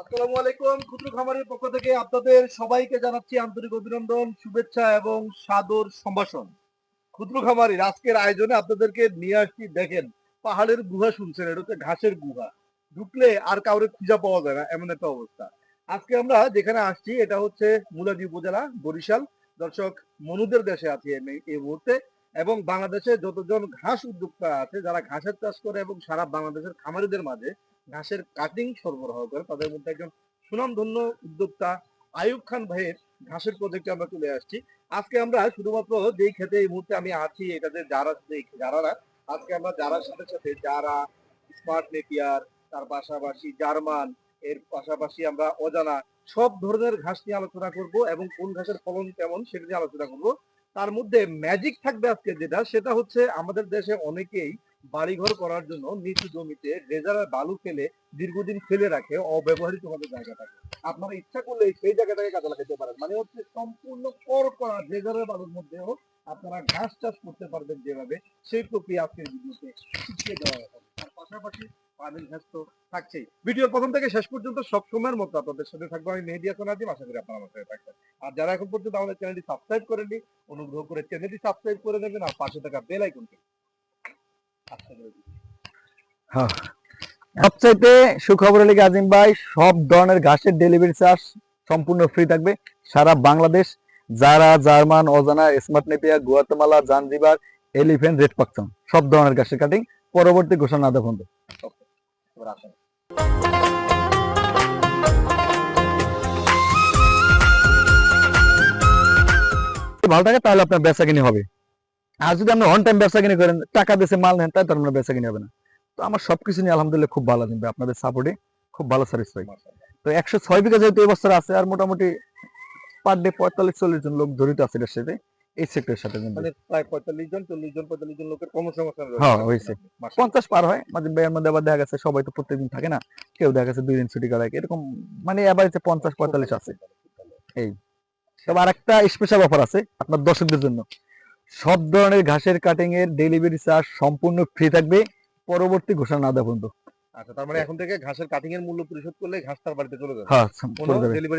আসসালামু আলাইকুম, ক্ষুদ্র খামারের পক্ষ থেকে আপনাদের সবাইকে জানাচ্ছি আন্তরিক অভিনন্দন, শুভেচ্ছা এবং সাদর সম্ভাষণ। ক্ষুদ্র খামারির আজকের আয়োজনে আপনাদেরকে নিয়ে আসছি, দেখেন, পাহাড়ের গুহা শুনছেন, এটা হচ্ছে ঘাসের গুহা। ঢুকলে আর কাউরে খুঁজা পাওয়া যায় না, এমন একটা অবস্থা। আজকে আমরা যেখানে আসছি, এটা হচ্ছে মুলাদি উপজেলা, বরিশাল। দর্শক, মনুদের দেশে আছি এই মুহূর্তে এবং বাংলাদেশে যতজন ঘাস উদ্যোক্তা আছে, যারা ঘাসের চাষ করে এবং সারা বাংলাদেশের খামারিদের মাঝে ঘাসের কাটিং সরবরাহ করে তাদের মধ্যে একজন সুনামধন্য উদ্যোক্তা আয়ুব খান ভাইয়ের ঘাসের প্রজেক্টে আমরা চলে আসছি। আজকে আমরা শুধুমাত্র যেই খেতে এই মুহূর্তে আমি আছি এটা যে যারা যারা আজকে আমরা যারার সাথে সাথে যারা স্মার্ট নেপিয়ার তার পাশাপাশি জার্মান, এর পাশাপাশি আমরা অজানা সব ধরনের ঘাস নিয়ে আলোচনা করব এবং কোন ঘাসের ফলন কেমন সেটা নিয়ে আলোচনা করব। তার মধ্যে ম্যাজিক থাকবে আজকে যেটা, সেটা হচ্ছে আমাদের দেশে অনেকেই বাড়িঘর করার জন্য নিচু জমিতে রেজারের বালু ফেলে দীর্ঘদিন ফেলে রাখে অব্যবহৃত ভাবে জায়গাটাকে। আপনারা ইচ্ছা করলে সেই জায়গাটাকে কাজে লাগাতে পারেন। মানে হচ্ছে সম্পূর্ণ কর করা রেজারের বালুর মধ্যেও আপনারা ঘাস চাষ করতে পারবেন যেভাবে, সেই প্রক্রিয়া আজকের ভিডিওতে শিখিয়ে দেওয়া হবে। তার পাশাপাশি পানির ঘাস তো থাকছেই। ভিডিওর প্রথম থেকে শেষ পর্যন্ত সব সময়ের মতো আপনাদের সাথে থাকব আমি মেহেদি হাসান আজিম, আশা করি আপনারা আমার সাথে থাকবেন। আর যারা এখন পর্যন্ত আমাদের চ্যানেলটি সাবস্ক্রাইব করেননি, অনুগ্রহ করে চ্যানেলটি সাবস্ক্রাইব করে নেবেন আর পাশে থাকা বেল আইকনটি আচ্ছা সবচাইতে সুখবর লেগে আজিম ভাই, সব ধরনের ঘাসের ডেলিভারি চার্জ সম্পূর্ণ ফ্রি থাকবে। সারা বাংলাদেশ, যারা জার্মান, অজানা smart Napier, Guatemala Zanzibar elephant red Pakchong সব ধরনের ঘাসের কাটিং পরবর্তী ঘোষণা দেখুন এবার ভালো থাকে তাহলে আপনার বেচা কিনে হবে। আর যদি আপনি অন টাইম ব্যবসা কিনে করেন টাকা বেশি মাল নেন তাই তো আপনার বেচা কিনে হবে না। তো আমার সবকিছু নিয়ে আলহামদুলিল্লাহ খুব ভালো লাগবে আপনাদের সাপোর্টে খুব ভালো সার্ভিস পাই। তো একশো ছয় বিঘা যেহেতু এবছর আছে আর মোটামুটি পার ডে পঁয়তাল্লিশ চল্লিশ জন লোক জড়িত আছে এটার সাথে এই সেক্টরের সাথে মানে প্রায় পঁয়তাল্লিশ জন চল্লিশ জন পঁয়তাল্লিশ জন লোকের কর্মসংস্থান হ্যাঁ, হয়েছে। পঞ্চাশ পার হয় মাঝে ব্যয়ের মধ্যে আবার দেখা গেছে সবাই তো প্রত্যেকদিন থাকে না কেউ দেখা গেছে দুই দিন ছুটি কাটায় এরকম মানে এভারেজে পঞ্চাশ পঁয়তাল্লিশ আছে। তবে আরেকটা স্পেশাল অফার আছে আপনার দর্শকদের জন্য। সব ধরনের ঘাসের কাটিং এর ডেলিভারি চার্জ সম্পূর্ণ ফ্রি থাকবে। পরবর্তী ঘোষণা না দেওয়া পর্যন্ত। আচ্ছা তার মানে এখন থেকে ঘাসের কাটিং এর মূল্য পরিশোধ করলে ঘাস তার বাড়িতে চলে যাবে। হ্যাঁ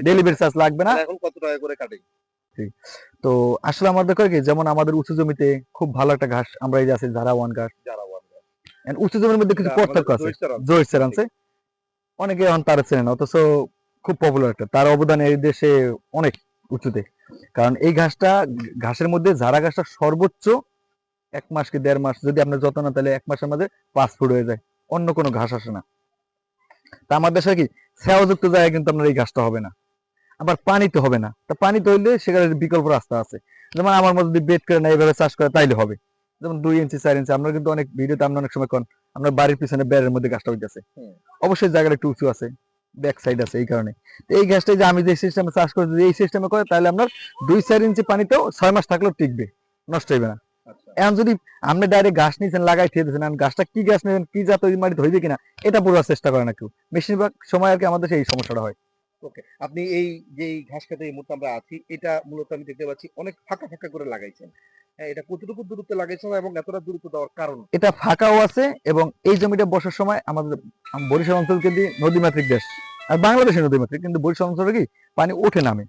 ডেলিভারি চার্জ লাগবে না। এখন কত টাকা করে কাটিং তো আসলে আমাদের করে কি যেমন আমাদের উঁচু জমিতে খুব ভালো একটা ঘাস আমরা এই যে আছে যারা ওয়ান ঘাস। যারা ওয়ান And উঁচু জমির মধ্যে কিছু পার্থক্য আছে। জহির স্যার আনছে অনেকে এখন তার চেনে না অথচ খুব পপুলার একটা। তার অবদান এই দেশে অনেক উঁচুতে। কারণ এই ঘাসটা ঘাসের মধ্যে ঝাড়া ঘাসটা সর্বোচ্চ এক মাস কি দেড় মাস যদি আপনার যত্ন না তাহলে এক মাসের মধ্যে পাঁচ ফুট হয়ে যায়। অন্য কোনো ঘাস আসে না। তা আমার দেশে কি ছায়াযুক্ত জায়গায় কিন্তু আপনার এই ঘাসটা হবে না। আবার পানিতে হবে না। তা পানিতে হইলে সেখানে বিকল্প রাস্তা আছে। যেমন আমার মধ্যে যদি বেড করে না এইভাবে চাষ করে তাইলে হবে। যেমন দুই ইঞ্চি চার ইঞ্চি আমরা কিন্তু অনেক ভিডিওতে আমরা অনেক সময় কন আমরা বাড়ির পিছনে বেড়ের মধ্যে গাছটা হইতেছে। অবশ্যই জায়গাটা একটু উঁচু আছে। ব্যাক সাইড আছে এই কারণে। তো এই গাছটা যে আমি যে সিস্টেমে চাষ করি যদি এই সিস্টেমে করে তাহলে আপনার দুই চার ইঞ্চি পানিতেও ছয় মাস থাকলেও টিকবে নষ্ট হইবে না। আচ্ছা। এখন যদি আপনি ডাইরেক্ট গাছ নিয়েছেন লাগাই থিয়ে দিয়েছেন গাছটা কি গাছ নেবেন কি জাত মাটিতে হইবে কিনা এটা পুরো চেষ্টা করে না কেউ। বেশিরভাগ সময় আর কি আমাদের এই সমস্যাটা হয়। ওকে আপনি এই যে ঘাস খেতে এই মুহূর্তে আমরা আছি এটা মূলত আমি দেখতে পাচ্ছি অনেক ফাঁকা ফাঁকা করে লাগাইছেন। হ্যাঁ এটা কতটুকু দূরত্বে লাগাইছেন এবং এতটা দূরত্ব দেওয়ার কারণ? এটা ফাঁকাও আছে এবং এই জমিটা বসার সময় আমাদের আম- বরিশাল অঞ্চল কিন্তু নদীমাতৃক দেশ। আর বাংলাদেশের নদীমাতৃক কিন্তু বরিশাল অঞ্চলে কি পানি ওঠে নামে।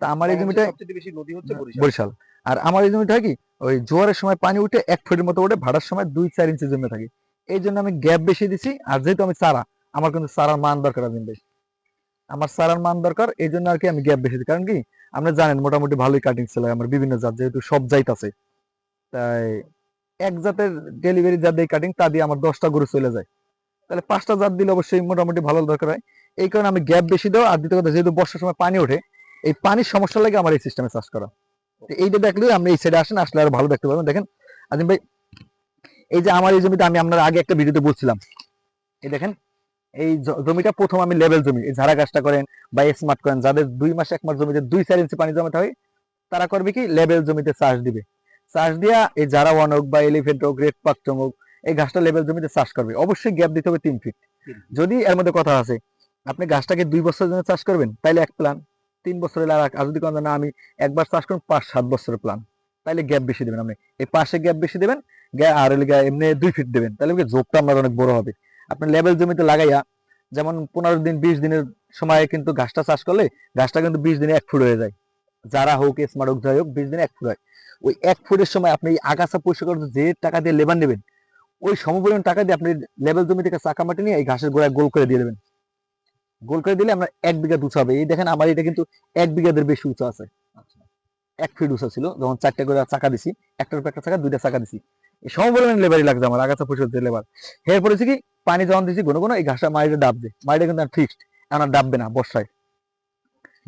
তা আমার এই জমিটা বেশি নদী হচ্ছে বরিশাল। আর আমার এই জমিটা কি ওই জোয়ারের সময় পানি উঠে এক ফুটের মতো ওঠে ভাড়ার সময় দুই চার ইঞ্চি জমি থাকে। এই জন্য আমি গ্যাপ বেশি দিছি আর যেহেতু আমি চারা আমার কিন্তু চারার মান দরকার আছে ভাই আমার চারার মান দরকার এই জন্য আর কি আমি গ্যাপ বেশি দিই। কারণ কি আপনি জানেন মোটামুটি ভালোই কাটিং ছিল আমার বিভিন্ন জাত যেহেতু সব জাত আছে। তাই এক জাতের ডেলিভারি জাত দিয়ে কাটিং তা দিয়ে আমার দশটা গরু চলে যায়। তাহলে পাঁচটা জাত দিলে অবশ্যই মোটামুটি ভালো দরকার হয়। এই কারণে আমি গ্যাপ বেশি দেওয়া আর দ্বিতীয় কথা যেহেতু বর্ষার সময় পানি ওঠে এই পানির সমস্যা লাগে আমার এই সিস্টেমে চাষ করা। এইটা দেখলে আপনি এই সাইডে আসেন আসলে আরও ভালো দেখতে পাবেন। দেখেন আজিম ভাই এই যে আমার এই জমিতে আমি আপনার আগে একটা ভিডিওতে বলছিলাম। এই দেখেন এই জমিটা প্রথম আমি লেভেল জমি এই ঝাড়া গাছটা করেন বা স্মার্ট করেন যাদের দুই মাস এক মাস জমিতে দুই চার ইঞ্চি পানি জমাতে হয় তারা করবে কি? লেভেল জমিতে চাষ দিবে। চাষ দিয়া এই যারা ওয়ান হোক বা এলিফেন্ট হোক রেড পাকচং হোক এই গাছটা লেভেল জমিতে চাষ করবে। অবশ্যই গ্যাপ দিতে হবে তিন ফিট যদি এর মধ্যে কথা আছে আপনি গাছটাকে দুই বছরের জন্য চাষ করবেন, তাইলে এক প্ল্যান তিন বছরের আর আর যদি কোনো না, আমি একবার চাষ করুন, পাঁচ সাত বছরের প্ল্যান তাইলে গ্যাপ বেশি দেবেন আপনি। এই পাশে গ্যাপ বেশি দেবেন আর এমনি দুই ফিট দেবেন। তাহলে কি জোকটা আপনার অনেক বড় হবে। আপনি লেভেল জমিতে লাগাইয়া, যেমন পনেরো দিন, বিশ দিনের সময় কিন্তু ঘাসটা চাষ করলে ঘাসটা কিন্তু বিশ দিনে এক ফুট হয়ে যায়। যারা হোক স্মার্ট হোক, যাই হোক, বিশ দিনে এক ফুট হয়। ওই এক ফুটের সময় আপনি এই আগাছা পরিষ্কার করতে যে টাকা দিয়ে লেবার নেবেন, ওই সমপরিমাণ টাকা দিয়ে আপনি লেভেল জমি থেকে চাকা মাটি নিয়ে এই ঘাসের গোড়ায় গোল করে দিয়ে দেবেন। গোল করে দিলে আমরা এক বিঘা উঁচু হবে। এই দেখেন আমার এটা কিন্তু এক বিঘাদের বেশি উঁচু আছে। এক ফিট উঁচু ছিল যখন চারটা করে চাকা দিছি একটার উপর একটা চাকা দুইটা চাকা দিছি। এই সমপরিমাণ লেবারই লাগছে আমার আগাছা করতে লেবার এর পরেছে কি পানি যখন দিছি কোনো কোনো এই ঘাসটা মাটিতে ডাববে মাটিটা কিন্তু ফিক্সড এখন ডাববে না বর্ষায়।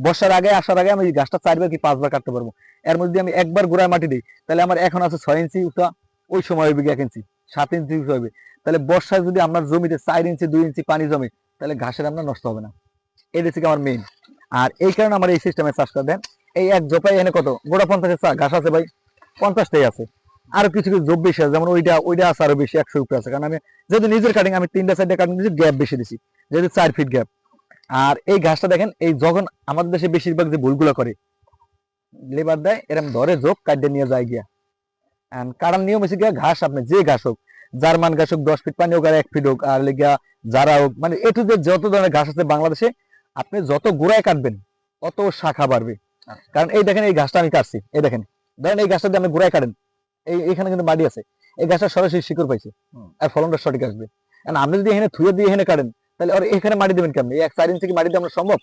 বর্ষার আগে আসার আগে আমি এই গাছটা চারবার কি পাঁচবার কাটতে পারব। এর মধ্যে আমি একবার গোড়ায় মাটি দিই তাহলে আমার এখন আছে ছয় ইঞ্চি উঠা ওই সময় হইবে কি এক ইঞ্চি সাত ইঞ্চি উঁচু হবে। তাহলে বর্ষায় যদি আমার জমিতে চার ইঞ্চি দুই ইঞ্চি পানি জমে তাহলে ঘাসের আপনার নষ্ট হবে না। এই হচ্ছে কি আমার মেইন আর এই কারণে আমার এই সিস্টেমে চাষ করে দেন। এই এক জোপাই এনে কত? গোটা পঞ্চাশের ঘাস আছে ভাই। পঞ্চাশটাই আছে। আরও কিছু কিছু জব বেশি আছে। যেমন ওইটা ওইটা আছে আরও বেশি একশো উপরে আছে। কারণ আমি যেহেতু নিজের কাটিং আমি তিনটা সাইডে কাটিং দিয়েছি গ্যাপ বেশি দিছি। যেহেতু চার ফিট গ্যাপ আর এই ঘাসটা দেখেন, এই যখন আমাদের দেশে বেশিরভাগ যে ভুলগুলো করে লেবার দেয় এরকম ধরে যোগ কাটিয়ে নিয়ে যায় গিয়া। কারণ নিয়ম হচ্ছে গিয়া, ঘাস আপনি যে ঘাস হোক জার্মান ঘাস হোক দশ ফিট পানি হোক আর এক ফিট হোক আর লেগিয়া যারা হোক মানে এ টু জেড যত ধরনের ঘাস আছে বাংলাদেশে আপনি যত গোড়ায় কাটবেন অত শাখা বাড়বে। কারণ এই দেখেন এই ঘাসটা আমি কাটছি এই দেখেন। দেখেন এই গাছটা যদি আপনি গোড়ায় কাটেন এই এখানে কিন্তু মাটি আছে এই গাছটা সরাসরি শিকড় পাইছে আর ফলনটা সঠিক আসবে। কারণ আপনি যদি এখানে থুয়ে দিয়ে এখানে কাটেন তাহলে আর এখানে মাটি দেবেন কেমন? এক চার ইঞ্চি মাটি আমরা সম্ভব?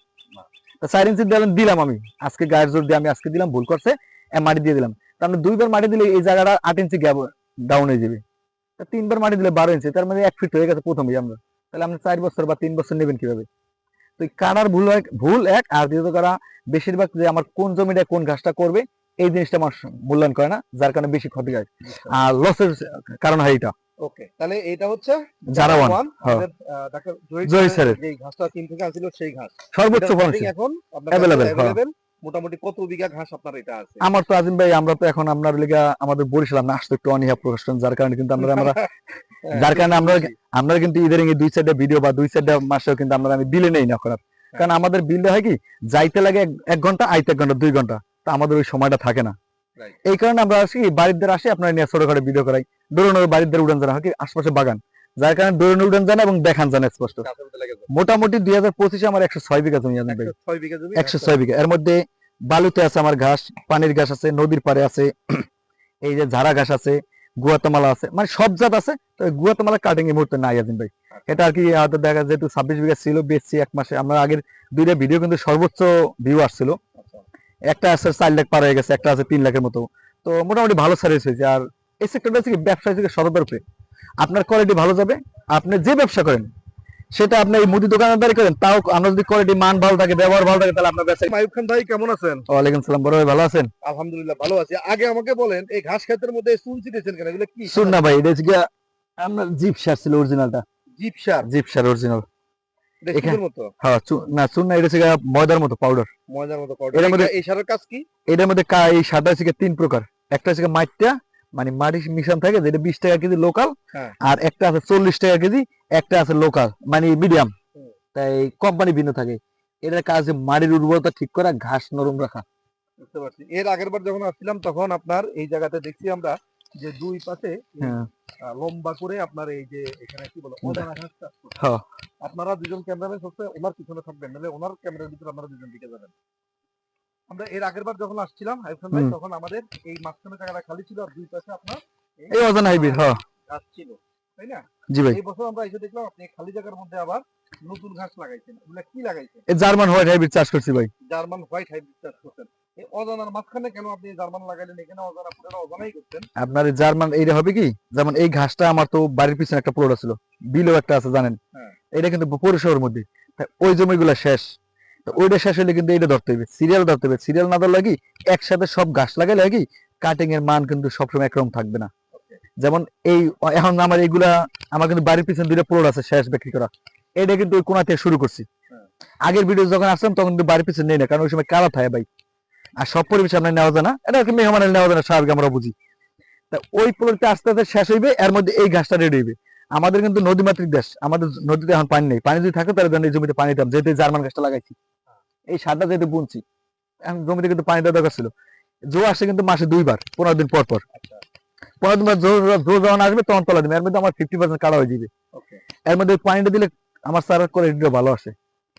তা চার ইঞ্চি দিলাম দিলাম আমি। আজকে গায়ের জোর দিয়ে আমি আজকে দিলাম ভুল করছে মাটি দিয়ে দিলাম। তার দুইবার মাটি দিলে এই জায়গাটা আট ইঞ্চি গ্যাপ ডাউন হয়ে যাবে। তিনবার মাটি দিলে বারো ইঞ্চি তার মানে এক ফিট হয়ে গেছে প্রথমেই আমরা। তাহলে আপনি চার বছর বা তিন বছর নেবেন কীভাবে? তো কাটার ভুল হয় ভুল এক আর দ্বিতীয়ত কারা বেশিরভাগ যে আমার কোন জমিটা কোন ঘাসটা করবে এই জিনিসটা আমার মূল্যায়ন করে না যার কারণে বেশি ক্ষতি হয়। আর লসের কারণ হয় এটা ওকে তাহলে এটা হচ্ছে যারা ওয়ান ওয়ান হ্যাঁ। ডাক্তার জহির স্যারের। যে ঘাসটা তিন থেকে আসছিল সেই ঘাস। সর্বোচ্চ ফলন এখন। অ্যাভেলেবেল মোটামুটি কত বিঘা ঘাস আপনার এটা আছে? আমার তো আজিম ভাই আমরা তো এখন আপনার লেগা আমাদের বরিশাল আমরা আসতে একটু অনীহা প্রকাশ করেন, যার কারণে কিন্তু আমরা আমরা হ্যাঁ, যার কারণে আমরা আমরা কিন্তু ইদারিং দুই সাইডে ভিডিও বা দুই সাইডে মাসেও কিন্তু আমরা আমি বিলে নেই না এখন আর। কারণ আমাদের বিলটা হয় কি যাইতে লাগে এক- ঘণ্টা আইতে এক ঘণ্টা দুই ঘণ্টা। তা আমাদের ওই সময়টা থাকে না। এই কারণে আমরা আসি বাড়ির দ্বারা আসি আপনার নিয়ে ছোটখাটো ভিডিও করাই। ধরুন ওই বাড়ির দ্বারা উড়ান জানা হয় কি আশপাশে বাগান। যার কারণে দৌড়ন উড়ান জানা এবং দেখান জানা স্পষ্ট। মোটামুটি দুই হাজার পঁচিশে আমার একশো ছয় বিঘা জমি ভাই। একশো ছয় বিঘা এর মধ্যে বালুতে আছে আমার ঘাস পানির ঘাস আছে নদীর পাড়ে আছে এই যে ঝাড়া ঘাস আছে গুয়াতামালা আছে মানে সব জাত আছে তো গুয়াতামালা কাটিং এই মুহূর্তে নাই আজিম ভাই। এটা আর কি হয়তো দেখা যেহেতু ছাব্বিশ বিঘা ছিল বেচছি এক মাসে। আমরা আগের দুইটা ভিডিও কিন্তু সর্বোচ্চ ভিউ আসছিল। আচ্ছা। একটা আছে চার লাখ পার হয়ে গেছে একটা আছে তিন লাখের মতো। তো মোটামুটি ভালো সার্ভিস হয়েছে। আর এই সেক্টরটা হচ্ছে কি ব্যবসা থেকে সততার উপরে আপনার কোয়ালিটি ভালো যাবে আপনি যে ব্যবসা করেন সেটা আপনি এই মুদি দোকানদারি করেন তাও আমরা যদি কোয়ালিটি মান ভালো থাকে ব্যবহার ভালো থাকে তাহলে আপনার ব্যবসা মাইব খান ভাই কেমন আছেন? ওয়ালাইকুম সালাম বড় ভাই ভালো আছেন? আলহামদুলিল্লাহ ভালো আছি। আগে আমাকে বলেন এই ঘাস ক্ষেতের মধ্যে চুন ছিটেছেন কেন? এগুলো কি? শুন না ভাই এটা হচ্ছে আপনার জিপ সার ছিল অরিজিনালটা জিপ সার জিপ সার অরিজিনাল এটা মতো? হ্যাঁ চু- না চুন না এটা হচ্ছে ময়দার মতো পাউডার মজার মতো এটার মধ্যে- এই সারের কাজ কি? এটার মধ্যে এই সারটা হচ্ছে তিন প্রকার। একটা হচ্ছে মাটিটা মানে মাটি মিশন থাকে যেটা বিশ টাকা কেজি লোকাল হ্যাঁ। আর একটা আছে চল্লিশ টাকা কেজি একটা আছে লোকাল মানে মিডিয়াম তাই কোম্পানি ভিন্ন থাকে। এটার কাজ মাটির উর্বরতা ঠিক করা ঘাস নরম রাখা। বুঝতে পারছি। এর আগের বার যখন আসছিলাম তখন আপনার এই জায়গাতে দেখছি আমরা যে দুই পাশে হ্যাঁ। লম্বা করে আপনার এই যে এখানে কি বলে অজানা ঘাস। হ্যাঁ। আপনারা দুজন ক্যামেরাম্যান হচ্ছে ওনার পিছনে থাকবেন নাহলে ওনার ক্যামেরার ভিতরে আপনারা দুজন দিকে যাবেন। আমরা এর আগের বার যখন আসছিলাম হাইফান ভাই তখন আমাদের এই মাঝখানে জায়গাটা খালি ছিল আর দুই পাশে আপনার এই অজানা হাইব্রিড হ্যাঁ। ঘাস ছিল তাই না? জি ভাই। এই বছর আমরা এসে দেখলাম আপনি খালি জায়গার মধ্যে আবার নতুন ঘাস লাগাইছেন। এগুলা কি লাগাইছেন? এই জার্মান হোয়াইট হাইব্রিড চাষ করছি ভাই। জার্মান হোয়াইট হাইব্রিড চাষ করছেন। এই অজানার মাঝখানে কেন আপনি জার্মান লাগাইলেন? এখানে অজানা পুরো অজানাই করছেন। আপনার এই জার্মান এইটা হবে কি? যেমন এই ঘাসটা আমার তো বাড়ির পিছনে একটা প্লট ছিল বিলও একটা আছে জানেন? হ্যাঁ। এটা কিন্তু পৌরসভার মধ্যে। তা ওই জমিগুলো শেষ। ওইটা শেষ হলে কিন্তু এইটা ধরতে হবে সিরিয়াল ধরতে হবে। সিরিয়াল না ধরলে কি একসাথে সব ঘাস লাগাইলে কি কাটিং এর মান কিন্তু সবসময় একরকম থাকবে না। যেমন এই এখন আমার এইগুলা আমার কিন্তু বাড়ির পিছনে দুইটা প্লট আছে শেষ বিক্রি করা। এটা কিন্তু ওই কোনা থেকে শুরু করছি। হ্যাঁ। আগের ভিডিও যখন আসলাম তখন কিন্তু বাড়ির পিছনে নেই না কারণ ওই সময় কালা থাকে ভাই। আর সব পরিবেশ আপনার নেওয়া যায় না। এটা আর মেহমানের নেওয়া যায় না স্বাভাবিক আমরা বুঝি। তা ওই প্লটটা আস্তে আস্তে শেষ হইবে এর মধ্যে এই ঘাসটা রেডি হইবে। আমাদের কিন্তু নদীমাতৃক দেশ আমাদের নদীতে এখন পানি নেই। পানি যদি থাকে তাহলে এই জমিতে পানি দিতাম যেহেতু জার্মান গাছটা লাগাইছি। এই সারটা যেহেতু বুনছি জমিতে কিন্তু পানি দেওয়া দরকার ছিল। জো আসে কিন্তু মাসে দুইবার পনেরো দিন পর পর। আচ্ছা। পনেরো দিন জো জো যখন আসবে তখন তলা দিবে এর মধ্যে আমার ফিফটি পার্সেন্ট কাটা হয়ে যাবে। এর মধ্যে পানিটা দিলে আমার চারার কোয়ালিটিটা ভালো আসে।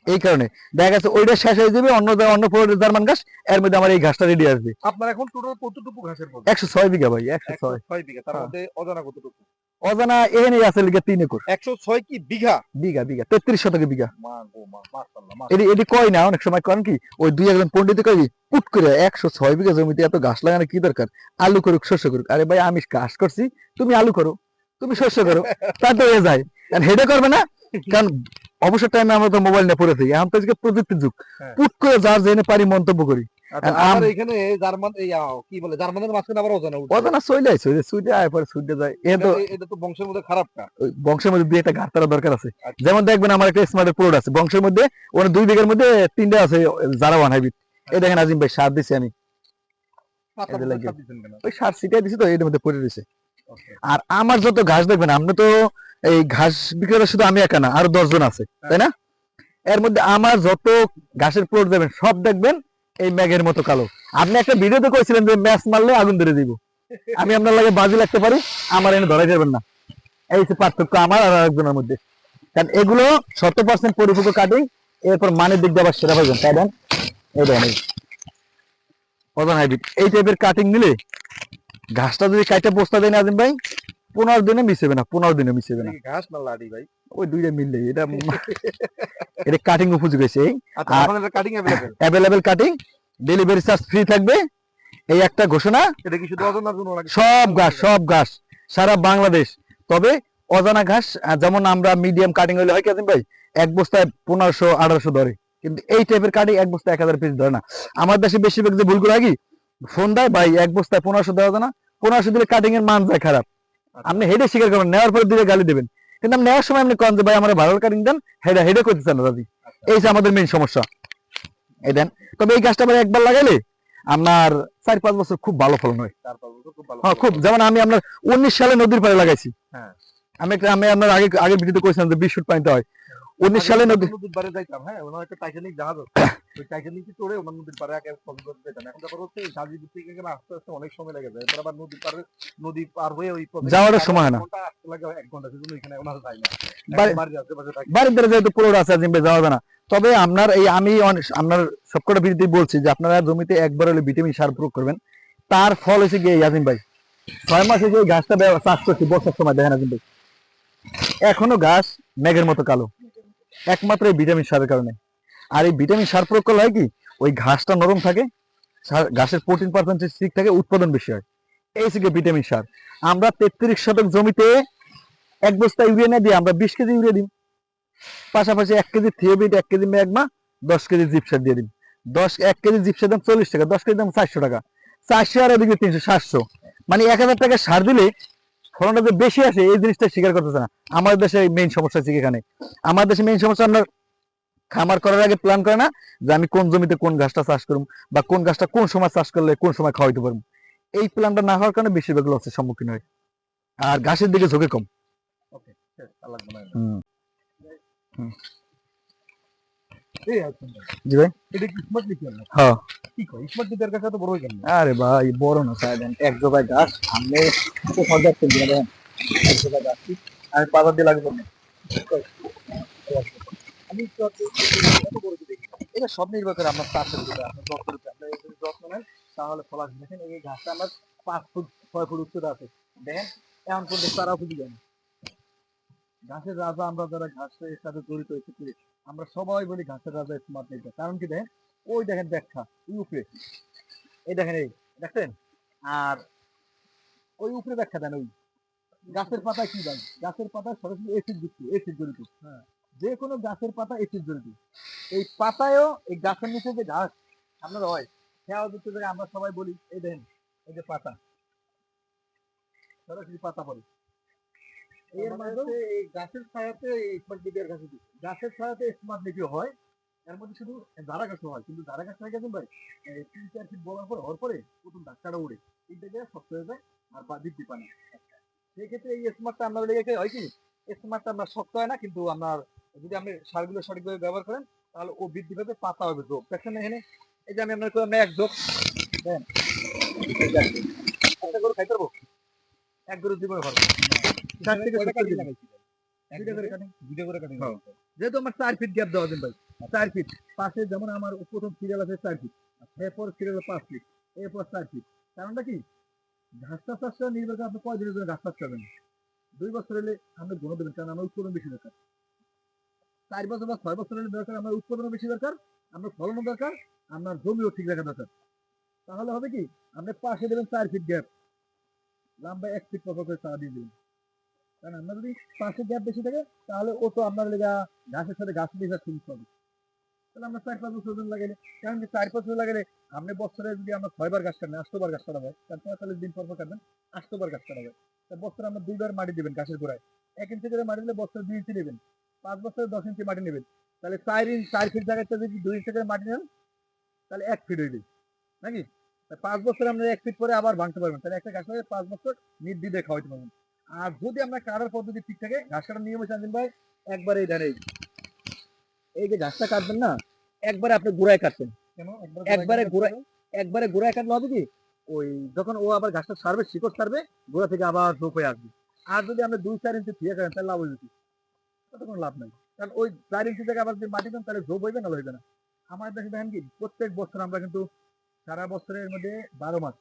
এই কারণে দেখা গেছে ওইটা শেষ হয়ে যাবে অন্য অন্য জার্মান ঘাস এর মধ্যে আমার এই ঘাসটা রেডি আসবে। আপনার এখন টোটাল কতটুকু ঘাসের একশো ছয় বিঘা ভাই একশো ছয় বিঘা তার হ্যাঁ। মধ্যে অজানা কতটুকু? অজানা এখানে আছে লিখে তিন একর। একশো ছয় কি বিঘা? বিঘা বিঘা তেত্রিশ শতক বিঘা। এটি এটি কয় না অনেক সময় করেন কি ওই দুই একজন পন্ডিত কয় কি, পুট করে একশো ছয় বিঘা জমিতে এত ঘাস লাগানো কি দরকার? আলু করুক শস্য করুক। আরে ভাই আমি ঘাস করছি তুমি আলু করো তুমি শস্য করো তাতে হয়ে যায়। কারণ হেডে করবে না কারণ অবসর টাইমে আমরা তো মোবাইল নিয়ে পড়ে থাকি। এখন তো আজকে প্রযুক্তির যুগ। হ্যাঁ। পুট করে যার জেনে পারি মন্তব্য করি। আর আমার এখানে জার্মান কি বলে জার্মানের মাঝখানে আবার অজানা অজানা চলে আসছে সুইডে আয় পরে সুইডে যায়। এ তো এটা- এটা তো বংশের মধ্যে খারাপটা বংশের মধ্যে দুই একটা ঘাট দরকার আছে। আচ্ছা। যেমন দেখবেন আমার একটা স্মার্টের প্রোড আছে। বংশের মধ্যে দুই বিঘার মধ্যে তিনটা আছে যারা ওয়ান হাইব্রিড এই দেখেন আজিম ভাই সার দিছি আমি? ওই সার ছিটাই দিছি তো এর মধ্যে পড়ে রয়েছে। আর আমার যত ঘাস দেখবেন আপনি তো এই ঘাস বিক্রেতা শুধু আমি একা না আরও দশজন আছে তাই না? এর মধ্যে আমার যত ঘাসের প্লট দেবেন সব দেখবেন এই ম্যাগের মতো কালো। আপনি একটা ভিডিওতে কইছিলেন যে ম্যাচ মারলে আগুন ধরে দিব। আমি আপনার লাগে বাজি লাগতে পারি, আমার এনে ধরা যাবেন না। এই হচ্ছে পার্থক্য আমার আর একজনের মধ্যে। কারণ এগুলো শত পার্সেন্ট পরিপক্ক কাটিং, এরপর মানের দিক দিয়ে আবার সেরা পাইবেন। তাই দেন? এই দেন, এই হাইব্রিড। এই টাইপের কাটিং নিলে ঘাসটা যদি কাইটা বস্তা দেয় না আজিম ভাই পনেরো দিনে মিশবে না পনেরো দিনে মিশবে না। ঘাস না লাডি ভাই? ওই দুইটা মিললে এটা এটা কাটিং উপযোগী হয়েছে আচ্ছা এটা cutting available cutting delivery charge free থাকবে। এই একটা ঘোষণা এটা কি শুধু অজানার জন্য নাকি? সব ঘাস সব ঘাস সারা বাংলাদেশ। তবে অজানা ঘাস যেমন আমরা মিডিয়াম কাটিং হলে হয় কি ভাই? এক বস্তায় পনেরোশো আঠারোশো ধরে। কিন্তু এই টাইপের কাটিং এক বস্তায় এক হাজার পিস ধরে না। আমার দেশে বেশিরভাগ যে ভুলগুলো আগে ফোন দেয় ভাই এক বস্তায় পনেরোশো দেওয়া যায় না। পনেরোশো দিলে কাটিং এর মান যায় খারাপ। আপনি হেডে স্বীকার করবেন নেওয়ার পরে দিলে গালি দেবেন। কিন্তু আমি নেওয়ার সময় আপনি কন যে ভাই আমার ভালো কাটিং দেন হেডে হেডে করতে চান দাদি। এই যে আমাদের মেইন সমস্যা। এই দেন তবে এই গাছটা আবার একবার লাগাইলে আপনার চার পাঁচ বছর খুব ভালো ফলন হয়। হ্যাঁ খুব। যেমন আমি আপনার উনিশ সালে নদীর পাড়ে লাগাইছি। হ্যাঁ। আমি একটা আমি আপনার আগে আগে ভিডিওতে কইছিলাম যে বিশ ফুট পানিতে হয়। উনিশ সালে নদীর পাড়ে যাইতাম হ্যাঁ? ওনার একটা টাইটানিক জাহাজ ওই টাইটানিক চড়ে ওনার নদীর পাড়ে আগে কবি যেতাম। এখন তারপর হচ্ছে গাজীপুর থেকে এখানে আস্তে আস্তে অনেক সময় লেগে যায়। এরপর আবার নদীর পাড়ে নদী পার হয়ে ওই প্রজেক্ট সময় না। আসতে লাগে এক ঘণ্টা সেজন্য এখানে ওনার যায় না। বাড়ির আশেপাশে থাকে। বাড়ির ধারে যেহেতু পুরোটা আছে জিম্বে যাওয়া যায় না। তবে আপনার এই আমি আপনার সবকটা ভিডিওতে বলছি যে আপনারা জমিতে একবার হলে ভিটামিন সার প্রয়োগ করবেন। তার ফল হচ্ছে গিয়ে ইয়াজিম ভাই। ছয় মাসে যে গাছটা চাষ করছি বর্ষার সময় দেখেন আজিম ভাই। এখনও গাছ মেঘের মতো কালো। একমাত্র এই ভিটামিন সারের কারণে। আর এই ভিটামিন সার প্রয়োগ করলে হয় কি, ওই ঘাসটা নরম থাকে ঘাসের প্রোটিন পার্সেন্টেজ ঠিক থাকে, উৎপাদন বেশি হয়। এই গিয়ে ভিটামিন সার। আমরা তেত্রিশ শতক জমিতে এক বস্তা ইউরিয়া না দিয়ে আমরা বিশ কেজি ইউরিয়া দিই। পাশাপাশি এক কেজি থিওবিট, এক কেজি ম্যাগমা, দশ কেজি জিপসার দিয়ে দিন দশ এক কেজি জিপসার দাম চল্লিশ টাকা, দশ কেজি দাম চারশো টাকা। চারশো আর ওদিকে তিনশো, সাতশো। মানে এক হাজার টাকা সার দিলে ফলনটা যে বেশি আসে এই জিনিসটা স্বীকার করতেছে না আমাদের দেশে মেইন সমস্যা হচ্ছে এখানে আমাদের দেশে মেইন সমস্যা আপনার খামার করার আগে প্ল্যান করে না যে আমি কোন জমিতে কোন গাছটা চাষ করুম বা কোন গাছটা কোন সময় চাষ করলে কোন সময় খাওয়াইতে পারব এই প্ল্যানটা না হওয়ার কারণে বেশিরভাগ লসের সম্মুখীন হয় আর ঘাসের দিকে ঝুঁকি কম। হুম। জি ভাই। এটা কি স্মার্ট লিখি হ্যাঁ। কি কয়? স্মার্ট লিখার কাছে তো বড় আরে ভাই বড় না সাইড এক জোগায় গাছ সামনে তো সজাগ করবি না এক জোগায় গাছ আমি পাতা দিয়ে লাগবে না। আমি তো কত বড় দেখি? এটা সব নির্ভর করে আপনার চাষের উপরে আপনার যত্নের উপরে আপনার যদি যত্ন নেন তাহলে ফল আসবে দেখেন এই ঘাসটা আমার পাঁচ ফুট ছয় ফুট উচ্চতা আছে। দেখেন এমন পর্যন্ত তারা ফুটি যায় ঘাসের রাজা আমরা যারা ঘাসের সাথে জড়িত হয়েছি আমরা সবাই বলি ঘাসের রাজা স্মার্ট নেই কারণ কি দেখেন? ওই দেখেন ব্যাখ্যা ওই উপরে। এই দেখেন এই দেখছেন? আর ওই উপরে ব্যাখ্যা দেন ওই। গাছের পাতা কি দেন? গাছের পাতা সরাসরি এসিড যুক্ত এসিড জড়িত। হ্যাঁ। যে কোনো গাছের পাতা এসিড জড়িত। এই পাতায়ও এই গাছের নিচে যে ঘাস আপনার হয় খেয়াল করতে আমরা সবাই বলি এই দেখেন এই যে পাতা। সরাসরি পাতা পড়ে। এর এই গাছের ছায়াতে স্মার্ট মিডিয়ার কাছে গাছের ছায়াতে স্মার্ট লিপিও হয় এর মধ্যে শুধু ধারা গাছও হয় কিন্তু ধারা গাছ থাকে ভাই তিন চার ফিট বলার পর হওয়ার পরে প্রথম উড়ে। শক্ত হয়ে যায় আর পা বৃদ্ধি পায় না। সেক্ষেত্রে এই স্মার্টটা আমরা লেগে হয় কি? স্মার্টটা আপনার শক্ত হয় না কিন্তু আপনার যদি আপনি সারগুলো সঠিকভাবে ব্যবহার করেন তাহলে ও বৃদ্ধি পাবে পাতা হবে যোগ দেখছেন এখানে এই যে আমি আপনার করলাম এক যোগ দেন। একটা করে খাইতে পারব? এক গরু জীবনে পারব ষাট থেকে সত্তর দিন। দুইটা করে কাটিং দুইটা করে কাটিং হ্যাঁ। যেহেতু আমার চার ফিট গ্যাপ দেওয়া ভাই চার ফিট পাশে যেমন আমার প্রথম সিরিয়াল আছে চার ফিট এরপর সিরিয়াল পাঁচ ফিট এরপর চার ফিট কারণটা কি? ঘাসটা চাষটা নির্ভর করে আপনি কয় দিনের জন্য ঘাস চাষ করবেন? দুই বছর হলে আপনি গুণ দেবেন কারণ আমার উৎপাদন বেশি দরকার। চার বছর বা ছয় বছর হলে দরকার আমার উৎপাদনও বেশি দরকার আপনার ফলনও দরকার আপনার জমিও ঠিক রাখা দরকার। তাহলে হবে কি? আপনি পাশে দেবেন চার ফিট গ্যাপ লম্বা এক ফিট পর করে চারা দিয়ে দেবেন। কারণ আপনার যদি পাশে গ্যাপ বেশি থাকে, তাহলে ও তো আপনার লেগা ঘাসের সাথে ঘাস দিয়ে শুরু হবে তাহলে আমরা চার পাঁচ বছর লাগাইলে, কারণ কি চার পাঁচ বছর লাগাইলে আপনি বছরে যদি আমরা ছয়বার গাছ কাটেন আষ্টবার গাছ কাটা হয়, তার পঁয়তাল্লিশ দিন পর পর কাটবেন আষ্টবার গাছ কাটা হয়। তা বছরে আমরা দুইবার মাটি দিবেন গাছের গোড়ায়। এক ইঞ্চি করে মাটি দিলে বছরে দুই ইঞ্চি নেবেন পাঁচ বছরে দশ ইঞ্চি মাটি নেবেন। তাহলে চার ইঞ্চ, চার ফিট জায়গাতে যদি দুই ইঞ্চি করে মাটি নেন, তাহলে এক ফিট হইবে। নাকি? পাঁচ বছর আমরা এক ফিট পরে আবার ভাঙতে পারবেন। তাহলে একটা গাছ পাঁচ বছর নির্দিদে খাওয়াইতে পারবেন। আর যদি আমরা কাটার পদ্ধতি ঠিক থাকে ঘাস কাটার নিয়ম হচ্ছে ভাই একবার এই ধারে। এই যে ঘাসটা কাটবেন না একবারে আপনি গোড়ায় কাটছেন একবারে গোড়ায় একবারে গোড়ায় কাটলে হবে কি? ওই যখন ও আবার ঘাসটা ছাড়বে শিকড় ছাড়বে গোড়া থেকে আবার রোপ হয়ে আসবে। আর যদি আমরা দুই চার ইঞ্চি ফিরে করেন তাহলে লাভ হয়ে যেত তাতে কোনো লাভ নাই। কারণ ওই চার ইঞ্চি থেকে আবার যদি মাটি দেন তাহলে রোপ হইবে না হইবে না। আমার দেশে দেখেন কি প্রত্যেক বছর আমরা কিন্তু সারা বছরের মধ্যে বারো মাস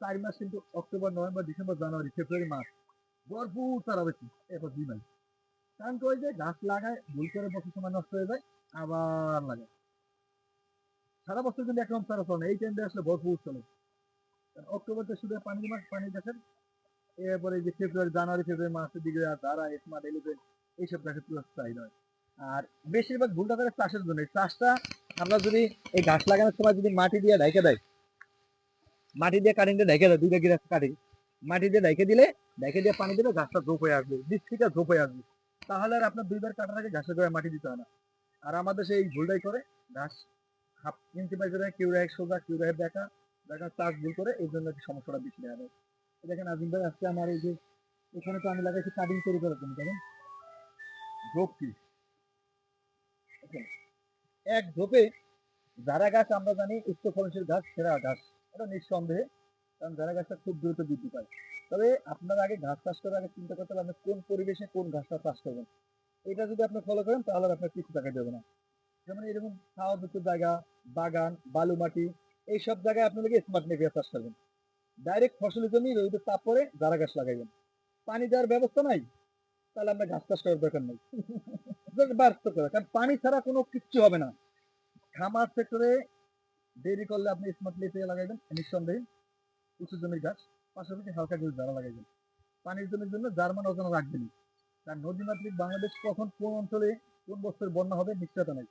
চার মাস কিন্তু October, November, December, January, February মাস ভরপুর তারা বেশি এরপর দুই মাস। কারণ কি যে গাছ লাগায়, ভুল করে বছর সময় নষ্ট হয়ে যায়, আবার লাগায় সারা বছর কিন্তু একরকম সারা চলে এই টাইমটা আসলে ভরপুর চলে। অক্টোবরতে শুধু পানি মাস, পানি দেখেন, এরপরে যে ফেব্রুয়ারি, জানুয়ারি, ফেব্রুয়ারি মাসের দিকে যারা স্মার্ট এলিভেন এইসব গাছের পুরো চাহিদা হয় আর বেশিরভাগ ভুলটা করে চাষের জন্য। চাষটা আমরা যদি এই গাছ লাগানোর সময় যদি মাটি দিয়ে ঢেকে দেয় মাটি দিয়ে কাটিং দিয়ে ঢেকে দেয় দুইটা গিরাস কাটিং মাটি দিয়ে ঢেকে দিলে, ঢেকে দিয়ে পানি দিলে ঘাসটা ঝোপ হয়ে আসবে বীজ থেকে ঝোপ হয়ে আসবে। তাহলে আর আপনার দুইবার কাটার আগে ঘাসের গোড়ায় মাটি দিতে হয় না। আর আমাদের সেই ভুলটাই করে, ঘাস হাফ ইঞ্চি বাইজে কেউ রায় সোজা, কেউ রায় দেখা দেখা চাষ ভুল করে এই জন্য সমস্যাটা বেশি দেখা যায় দেখেন আজিম ভাই, আজকে আমার এই যে, এখানে তো আমি লাগাইছি কাটিং তৈরি করার জন্য দেখেন ঝোপ কি? এক ঝোপে যারা গাছ আমরা জানি, উচ্চ ফলনশীল গাছ সেরা গাছ এটা নিঃসন্দেহে কারণ যারা গাছটা খুব দ্রুত বৃদ্ধি পায়। তবে আপনার আগে ঘাস চাষ করার আগে চিন্তা করতে হবে আপনি কোন পরিবেশে কোন ঘাসটা চাষ করবেন। এটা যদি আপনি ফলো করেন তাহলে আপনার কিছু টাকা দেবে না। যেমন এরকম দুটো জায়গা, বাগান, বালু মাটি এইসব জায়গায় আপনি লোকে স্মার্ট নেভিয়া চাষ করবেন। ডাইরেক্ট ফসলের জন্য রোদের তাপ পরে যারা গাছ লাগাইবেন। পানি দেওয়ার ব্যবস্থা নাই, তাহলে আমরা ঘাস চাষ করার দরকার নেই। বাস্তব কথা কারণ পানি ছাড়া কোনো কিচ্ছু হবে না। খামার সেক্টরে দেরি করলে আপনি স্মার্ট নেভিয়া লাগাইবেন, নিঃসন্দেহে উঁচু জমির গাছ পাশাপাশি হালকা জমি যারা লাগাইবেন। পানির জমির জন্য জার্মান অজানা রাখবেন। কারণ নদীমাতৃক বাংলাদেশ কখন কোন অঞ্চলে কোন বছর বন্যা হবে নিশ্চয়তা নেই।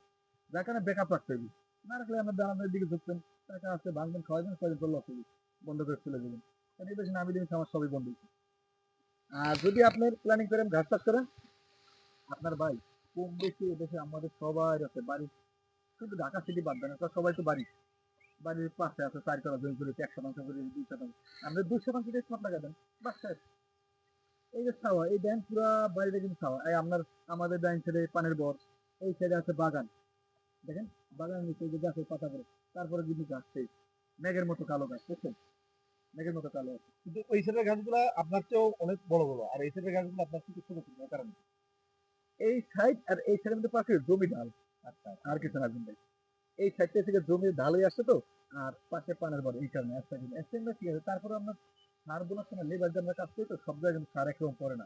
যার কারণে ব্যাকআপ রাখতে হবে। না রাখলে আমরা দানাদের দিকে ঢুকছেন টাকা আছে ভাঙবেন খাওয়াবেন কয়েক করলে অসুবিধা বন্ধ করে চলে যাবেন। কারণ এই দেশে নামি দিন আমার সবই বন্ধ। আর যদি আপনি প্ল্যানিং করেন ঘাস চাষ করেন, আপনার ভাই, কম বেশি এদেশে আমাদের সবাই আছে, বাড়ি। শুধু ঢাকা সিটি বাদ দেন সবাই তো বাড়ি। বাড়ির পাশে আছে, চার করা জমি করেছে, এক শতাংশ করে দুই শতাংশ। আপনি দুই শতাংশ স্মার্ট বাস শেষ। এই যে ছাওয়া, এই ব্যাংক পুরা বাড়িতে কিন্তু ছাওয়া। এই আপনার, আমাদের ব্যাংক ছেড়ে পানের বর, এই সাইডে আছে বাগান। দেখেন, বাগানের নিচে যে গাছের পাতা করে তারপরে কিন্তু গাছ সেই মেঘের মতো কালো গাছ বুঝছেন মেঘের মতো কালো আছে। কিন্তু ওই সাইডের গাছগুলো আপনার চেয়েও অনেক বড় বড়, আর এই সাইডের গাছগুলো আপনার ছোট কারণ। এই সাইড আর এই সাইডের মধ্যে পাশে জমি ঢাল। আচ্ছা আর কিছু না। কিন্তু এই সাইডটা থেকে জমি ঢাল হয়ে আসছে তো আর পাশে পানের বড় এই কারণে একটা কিন্তু একটা ঠিক আছে। তারপরে আমরা সার বোনার সময় লেবার যে আমরা কাজ করি তো সব জায়গায় কিন্তু সার একরকম পড়ে না।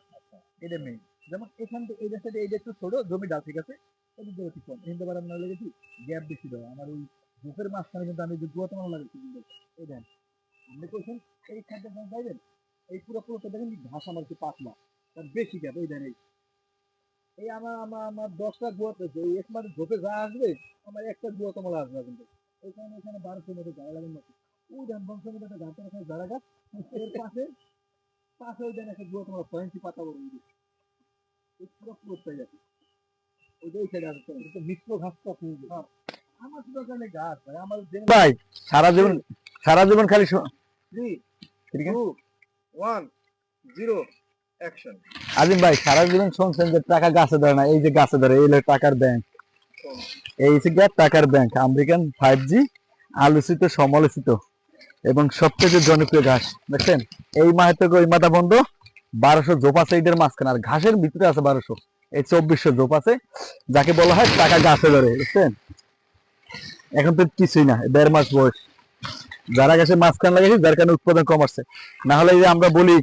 এটা মেইন যেমন এখান থেকে এই সাইডে এই একটু ছোট জমি ডাল ঠিক আছে এদিক দিয়ে একটু কম। কিন্তু আমরা লেগেছি গ্যাপ বেশি দেওয়া আমার ওই বুকের মাঝখানে কিন্তু আমি যে দুয়াতমা লাগাচ্ছি কিন্তু এই দেন। আপনি বলছেন এই খাদ্যের দাম পাইবেন এই পুরো পুরোটা দেখেন ঘাস আমার একটু পাতলা। তার বেশি গ্যাপ এই দেন এই। এই আমার আমার আমার দশটা গুয়া পেয়েছে এই একবার ঝোপে যা আসবে আমার একটা গুয়া তোমার আসবে না কিন্তু। এই কারণে এখানে বারোশোর মতো গায়ে লাগার মতো ওই দেন বংশের মধ্যে একটা গাছের এখানে যারা গাছ এর পাশে পাশে ওই দেন একটা গুয়া তোমার ইঞ্চি পাতা বড় ওই যে। পুরো পুরো পেয়ে যাচ্ছে ওই যে ওই সাইডে আসছে কিন্তু মিশ্র ঘাস তো আপনি হ্যাঁ। আমার শুধু ওখানে গাছ ভাই আমার ভাই সারা জীবন সারা জীবন খালি আছে? ওয়ান জিরো আজিম ভাই সারা জীবন শুনছেন যে টাকা গাছে ধরে না, এই যে গাছে ধরে, এই টাকার ব্যাংক এই হচ্ছে গিয়ে টাকার ব্যাংক আমেরিকান ফাইভ জি আলোচিত, সমালোচিত এবং সবচেয়ে জনপ্রিয় ঘাস, দেখছেন? এই মাহে থেকে ওই মাথা বন্ধ, বারোশো জোপ আছে এইটার মাঝখানে, আর ঘাসের ভিতরে আছে বারোশো। এই চব্বিশশো জোপ আছে, যাকে বলা হয় টাকা গাছে ধরে বুঝছেন এখন তো কিছুই না, দেড় মাস বয়স। যারা গাছে মাঝখানে লাগাইছি, যার কারণে উৎপাদন কম আসছে। না হলে আমরা বলি